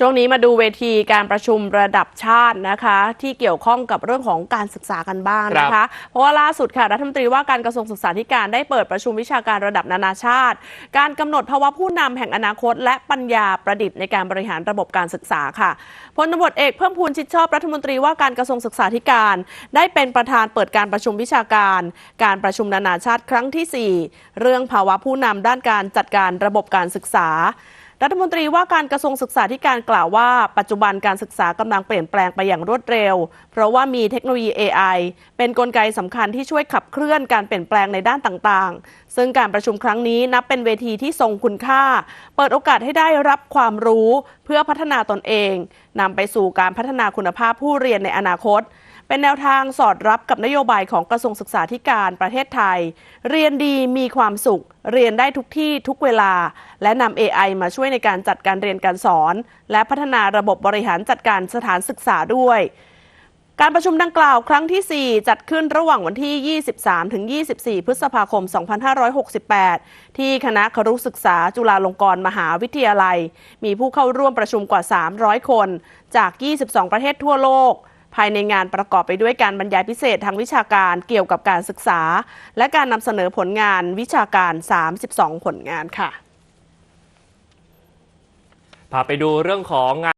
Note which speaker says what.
Speaker 1: ช่วงนี้มาดูเวทีการประชุมระดับชาตินะคะ ที่เกี่ยวข้องกับเรื่องของการศึกษากันบ้างนะ
Speaker 2: ครั
Speaker 1: คะ
Speaker 2: บ
Speaker 1: เพราะว่าล่าสุดค่ะรัฐมนตรีว่าการกระทรวงศึกษาธิการได้เปิดประชุมวิชาการระดับนานาชาติ การกำหนดภาวะผู้นำแห่งอนาคต และปัญญาประดิษฐ์ในการบริหารระบบการศึกษาค่ะพลตำรวจเอกเพิ่มพูนชิดชอบรัฐมนตรีว่าการกระทรวงศึกษาธิการ ได้เป็นประธานเปิดการประชุมวิชาการ การประชุมนานาชาติครั้งที่ 4 เรื่องภาวะผู้นำด้านการจัดการระบบการศึกษา รัฐมนตรีว่าการกระทรวงศึกษาธิการกล่าวว่า ปัจจุบันการศึกษากำลังเปลี่ยนแปลงไปอย่างรวดเร็ว เพราะว่ามีเทคโนโลยี AI เป็นนกลไกสำคัญที่ช่วยขับเคลื่อนการเปลี่ยนแปลงในด้านต่างๆ ซึ่งการประชุมครั้งนี้นับเป็นเวทีที่ทรงคุณค่า เปิดโอกาสให้ได้รับความรู้เพื่อพัฒนาตนเองนำไปสู่การพัฒนาคุณภาพผู้เรียนในอนาคต เป็นแนวทางสอดรับกับนโยบายของกระทรวงศึกษาธิการประเทศไทย เรียนดีมีความสุข เรียนได้ทุกที่ทุกเวลา และนำ AI มาช่วยในการจัดการเรียนการสอน และพัฒนาระบบบริหารจัดการสถานศึกษาด้วยการประชุมดังกล่าวครั้งที่ 4 จัดขึ้นระหว่างวันที่ 23 ถึง 24 พฤษภาคม 2568 ที่คณะครุศึกษาจุฬาลงกรณ์มหาวิทยาลัย มีผู้เข้าร่วมประชุมกว่า 300 คน จาก 22 ประเทศทั่วโลก ภายในงานประกอบไปด้วยการบรรยายพิเศษทางวิชาการเกี่ยวกับการศึกษา และการนำเสนอผลงานวิชาการ 32 ผลงานค่ะ
Speaker 2: พาไปดูเรื่องของงาน